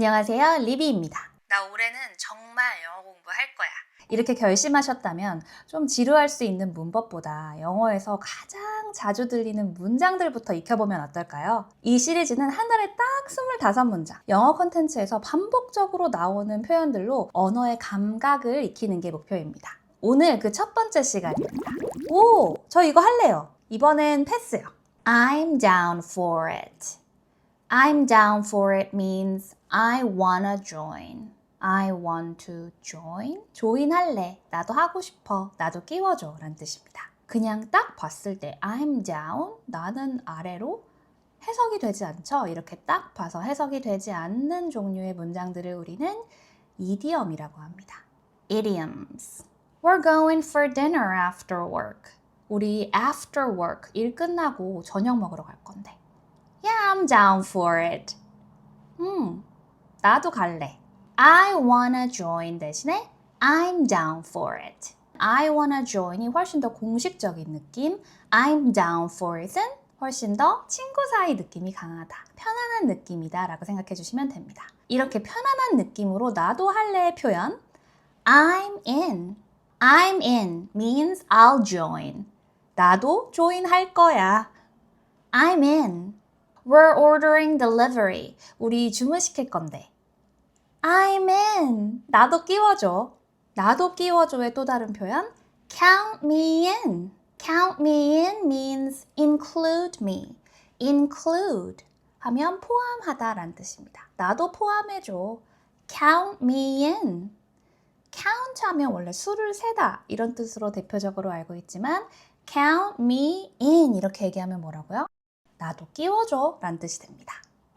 안녕하세요. 리비입니다. 나 올해는 정말 영어 공부할 거야. 이렇게 결심하셨다면 좀 지루할 수 있는 문법보다 영어에서 가장 자주 들리는 문장들부터 익혀보면 어떨까요? 이 시리즈는 한 달에 딱 25문장. 영어 컨텐츠에서 반복적으로 나오는 표현들로 언어의 감각을 익히는 게 목표입니다. 오늘 그 첫 번째 시간입니다. 오, 저 이거 할래요. 이번엔 패스요. I'm down for it. I'm down for it means I wanna join. I want to join. join 할래. 나도 하고 싶어. 나도 끼워줘. 라는 뜻입니다. 그냥 딱 봤을 때 I'm down. 나는 아래로 해석이 되지 않죠? 이렇게 딱 봐서 해석이 되지 않는 종류의 문장들을 우리는 이디엄이라고 합니다. idioms. We're going for dinner after work. 우리 after work 일 끝나고 저녁 먹으러 갈 건데. Yeah, I'm down for it. 음, 나도 갈래. I wanna join 대신에 I'm down for it. I wanna join이 훨씬 더 공식적인 느낌. I'm down for it은 훨씬 더 친구 사이 느낌이 강하다. 편안한 느낌이다 라고 생각해 주시면 됩니다. 이렇게 편안한 느낌으로 나도 할래 표현. I'm in. I'm in means I'll join. 나도 join 할 거야. I'm in. We're ordering delivery. 우리 주문시킬 건데. I'm in. 나도 끼워줘. 나도 끼워줘의 또 다른 표현. Count me in. Count me in means include me. include 하면 포함하다라는 뜻입니다. 나도 포함해줘. Count me in. count 하면 원래 수를 세다 이런 뜻으로 대표적으로 알고 있지만 count me in 이렇게 얘기하면 뭐라고요? 나도 끼워줘 라는 뜻이 됩니다.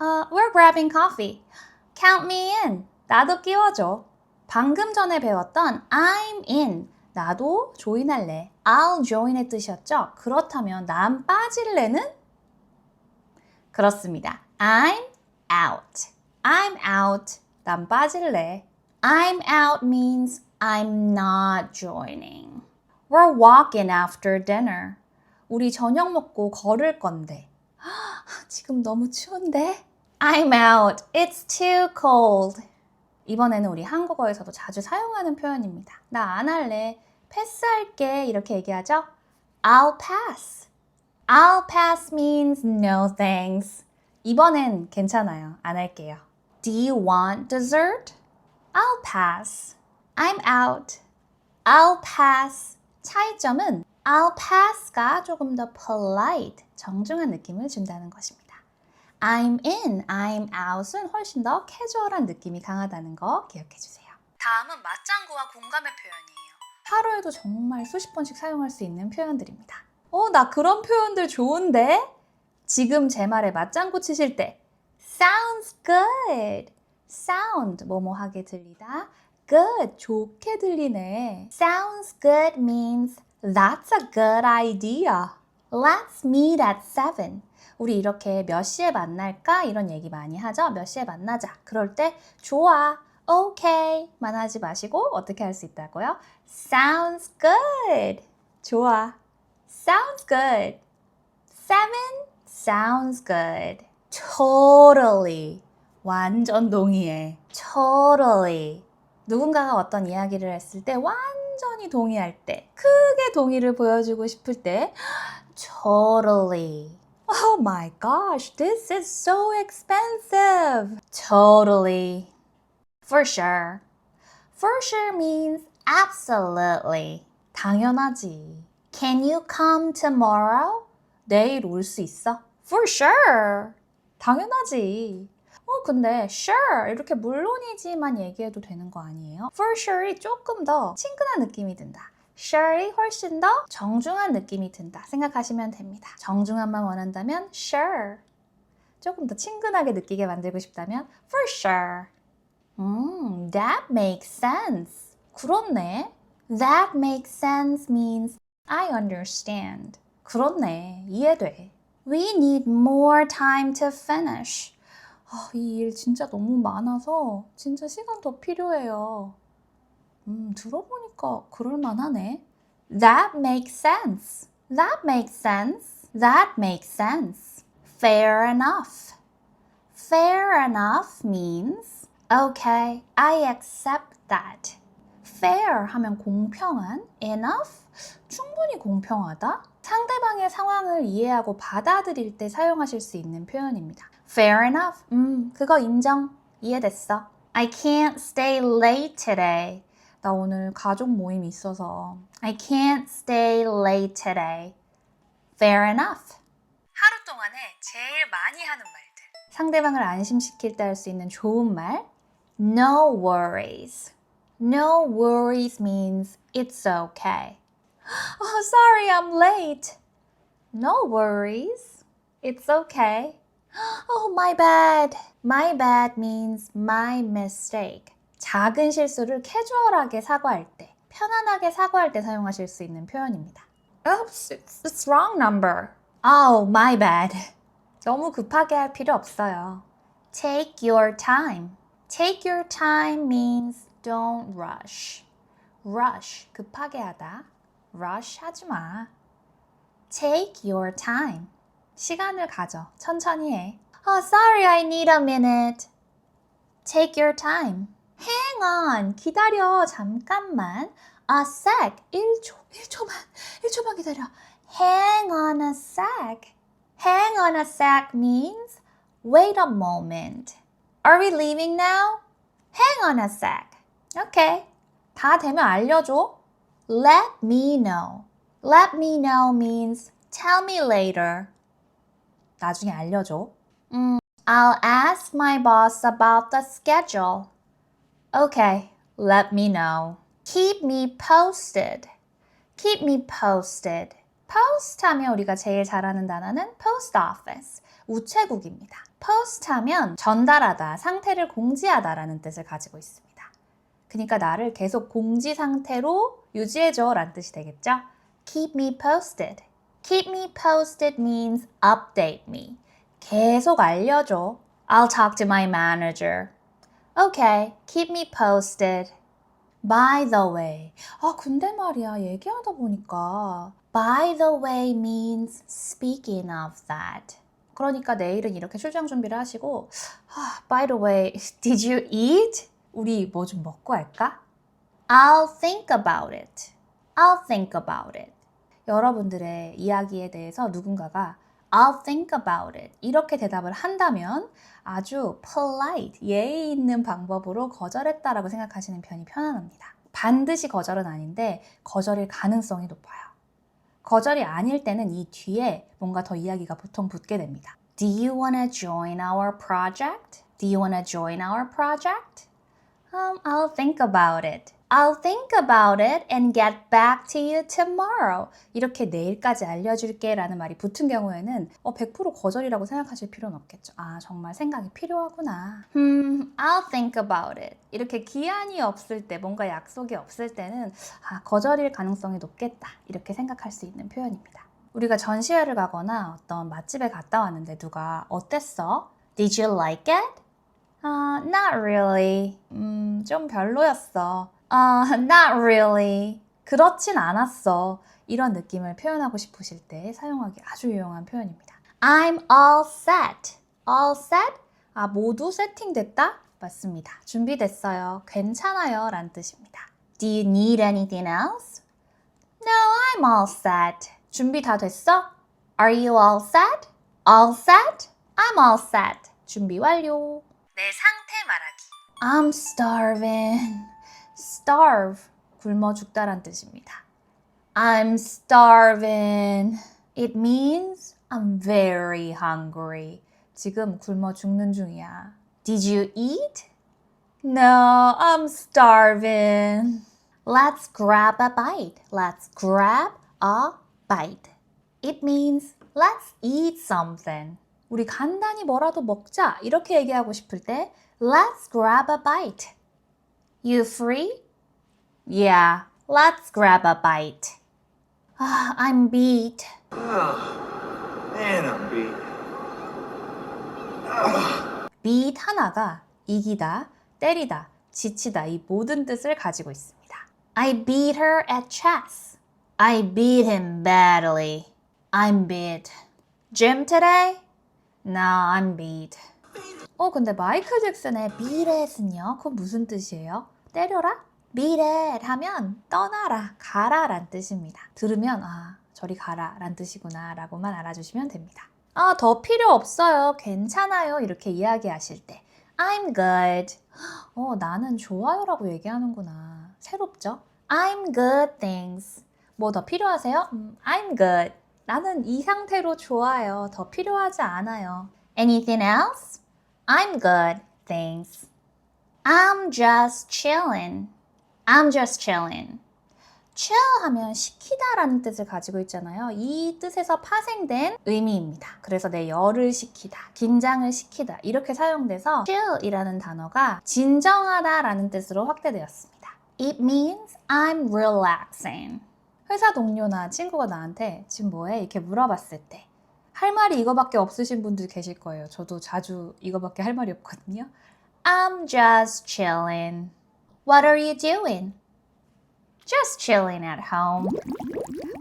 Uh, we're grabbing coffee. Count me in. 나도 끼워줘. 방금 전에 배웠던 I'm in. 나도 조인할래. I'll join의 뜻이었죠? 그렇다면 난 빠질래는? 그렇습니다. I'm out. I'm out. 난 빠질래. I'm out means I'm not joining. We're walking after dinner. 우리 저녁 먹고 걸을 건데. 지금 너무 추운데? I'm out. It's too cold. 이번에는 우리 한국어에서도 자주 사용하는 표현입니다. 나 안 할래. 패스할게. 이렇게 얘기하죠? I'll pass. I'll pass means no thanks. 이번엔 괜찮아요. 안 할게요. Do you want dessert? I'll pass. I'm out. I'll pass. 차이점은 I'll pass가 조금 더 polite, 정중한 느낌을 준다는 것입니다. I'm in, I'm out은 훨씬 더 캐주얼한 느낌이 강하다는 거 기억해 주세요. 다음은 맞장구와 공감의 표현이에요. 하루에도 정말 수십 번씩 사용할 수 있는 표현들입니다. 어, 나 그런 표현들 좋은데? 지금 제 말에 맞장구 치실 때 sounds good. sound 뭐뭐하게 들리다. good 좋게 들리네. sounds good means that's a good idea. Let's meet at 7. 우리 이렇게 몇 시에 만날까? 이런 얘기 많이 하죠? 몇 시에 만나자. 그럴 때 좋아, okay,만 하지 마시고 어떻게 할 수 있다고요? Sounds good. 좋아. Sounds good. Seven sounds good. Totally. 완전 동의해. Totally. 누군가가 어떤 이야기를 했을 때 완 전히 동의할 때, 크게 동의를 보여주고 싶을 때, totally. Oh my gosh, this is so expensive. Totally. For sure. For sure means absolutely. 당연하지. Can you come tomorrow? 내일 올 수 있어? For sure. 당연하지. 어, 근데 sure 이렇게 물론이지만 얘기해도 되는 거 아니에요? For sure이 조금 더 친근한 느낌이 든다. sure이 훨씬 더 정중한 느낌이 든다 생각하시면 됩니다. 정중함만 원한다면 sure. 조금 더 친근하게 느끼게 만들고 싶다면 for sure. 음, that makes sense. 그렇네. That makes sense means I understand. 그렇네. 이해돼. We need more time to finish. 아, 이 일 진짜 너무 많아서 진짜 시간 더 필요해요. 음, 들어보니까 그럴만하네. That makes sense. That makes sense. That makes sense. Fair enough. Fair enough means Okay, I accept that. fair 하면 공평한, enough 충분히 공평하다. 상대방의 상황을 이해하고 받아들일 때 사용하실 수 있는 표현입니다. Fair enough. 음, 그거 인정. 이해됐어. I can't stay late today. 나 오늘 가족 모임이 있어서. I can't stay late today. Fair enough. 하루 동안에 제일 많이 하는 말들. 상대방을 안심시킬 때 할 수 있는 좋은 말. No worries. No worries means it's okay. Oh, sorry, I'm late. No worries. It's okay. Oh, my bad. My bad means my mistake. 작은 실수를 캐주얼하게 사과할 때, 편안하게 사과할 때 사용하실 수 있는 표현입니다. Oops, it's, it's wrong number. Oh, my bad. 너무 급하게 할 필요 없어요. Take your time. Take your time means don't rush. rush, 급하게 하다. rush 하지 마. Take your time. 시간을 가져. 천천히 해. Oh, sorry, I need a minute. Take your time. Hang on. 기다려. 잠깐만. A sec. 1초. 1초만. 1초만 기다려. Hang on a sec. Hang on a sec means wait a moment. Are we leaving now? Hang on a sec. Okay. 다 되면 알려줘. Let me know. Let me know means tell me later. 나중에 알려줘. 음, I'll ask my boss about the schedule. Okay, let me know. Keep me posted. Keep me posted. post 하면 우리가 제일 잘 아는 단어는 post office. 우체국입니다. post 하면 전달하다, 상태를 공지하다라는 뜻을 가지고 있습니다. 그러니까 나를 계속 공지 상태로 유지해줘 라는 뜻이 되겠죠? Keep me posted. Keep me posted means update me. 계속 알려줘. I'll talk to my manager. Okay, keep me posted. By the way. 아, 근데 말이야, 얘기하다 보니까. By the way means speaking of that. 그러니까 내일은 이렇게 출장 준비를 하시고, 아, by the way, did you eat? 우리 뭐 좀 먹고 할까? I'll think about it. I'll think about it. 여러분들의 이야기에 대해서 누군가가 I'll think about it. 이렇게 대답을 한다면 아주 polite, 예의 있는 방법으로 거절했다라고 생각하시는 편이 편안합니다. 반드시 거절은 아닌데 거절일 가능성이 높아요. 거절이 아닐 때는 이 뒤에 뭔가 더 이야기가 보통 붙게 됩니다. Do you wanna join our project? Do you wanna join our project? Um, I'll think about it. I'll think about it and get back to you tomorrow. 이렇게 내일까지 알려줄게 라는 말이 붙은 경우에는 어, 100% 거절이라고 생각하실 필요는 없겠죠. 아, 정말 생각이 필요하구나. Hmm, I'll think about it. 이렇게 기한이 없을 때, 뭔가 약속이 없을 때는 아, 거절일 가능성이 높겠다. 이렇게 생각할 수 있는 표현입니다. 우리가 전시회를 가거나 어떤 맛집에 갔다 왔는데 누가 어땠어? Did you like it? 아, not really. 음, 좀 별로였어. 아, not really. 그렇진 않았어. 이런 느낌을 표현하고 싶으실 때 사용하기 아주 유용한 표현입니다. I'm all set. all set? 아, 모두 세팅됐다? 맞습니다. 준비됐어요. 괜찮아요. 라는 뜻입니다. Do you need anything else? No, I'm all set. 준비 다 됐어? Are you all set? All set? I'm all set. 준비 완료. 내 상태 말하기. I'm starving. Starve. 굶어 죽다란 뜻입니다. I'm starving. It means I'm very hungry. 지금 굶어 죽는 중이야. Did you eat? No, I'm starving. Let's grab a bite. Let's grab a bite. It means let's eat something. 우리 간단히 뭐라도 먹자. 이렇게 얘기하고 싶을 때 Let's grab a bite. You free? Yeah, let's grab a bite. Ah, I'm beat. Man, I'm beat. beat 하나가 이기다, 때리다, 지치다 이 모든 뜻을 가지고 있습니다. I beat her at chess. I beat him badly. I'm beat. Gym today? No, I'm beat. 어, 근데 마이클 잭슨의 미렛은요? 그건 무슨 뜻이에요? 때려라? 미렛 하면 떠나라, 가라 란 뜻입니다. 들으면, 아, 저리 가라 란 뜻이구나 라고만 알아주시면 됩니다. 아, 더 필요 없어요. 괜찮아요. 이렇게 이야기하실 때. I'm good. 어, 나는 좋아요라고 얘기하는구나. 새롭죠? I'm good, thanks. 뭐 더 필요하세요? 음, I'm good. 나는 이 상태로 좋아요. 더 필요하지 않아요. Anything else? I'm good, thanks. I'm just chillin'. I'm just chillin'. chill 하면 시키다라는 뜻을 가지고 있잖아요. 이 뜻에서 파생된 의미입니다. 그래서 내 열을 식히다, 긴장을 식히다 이렇게 사용돼서 chill이라는 단어가 진정하다라는 뜻으로 확대되었습니다. It means I'm relaxing. 회사 동료나 친구가 나한테 지금 뭐해? 이렇게 물어봤을 때 할 말이 이거밖에 없으신 분들 계실 거예요. 저도 자주 이거밖에 할 말이 없거든요. I'm just chilling. What are you doing? Just chilling at home.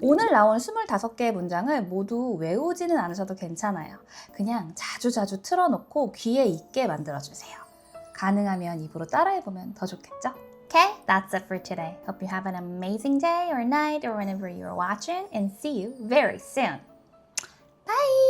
오늘 나온 25개의 문장을 모두 외우지는 않으셔도 괜찮아요. 그냥 자주자주 틀어놓고 귀에 있게 만들어주세요. 가능하면 입으로 따라해보면 더 좋겠죠? Okay, that's it for today. Hope you have an amazing day or night or whenever you're watching and see you very soon. Bye.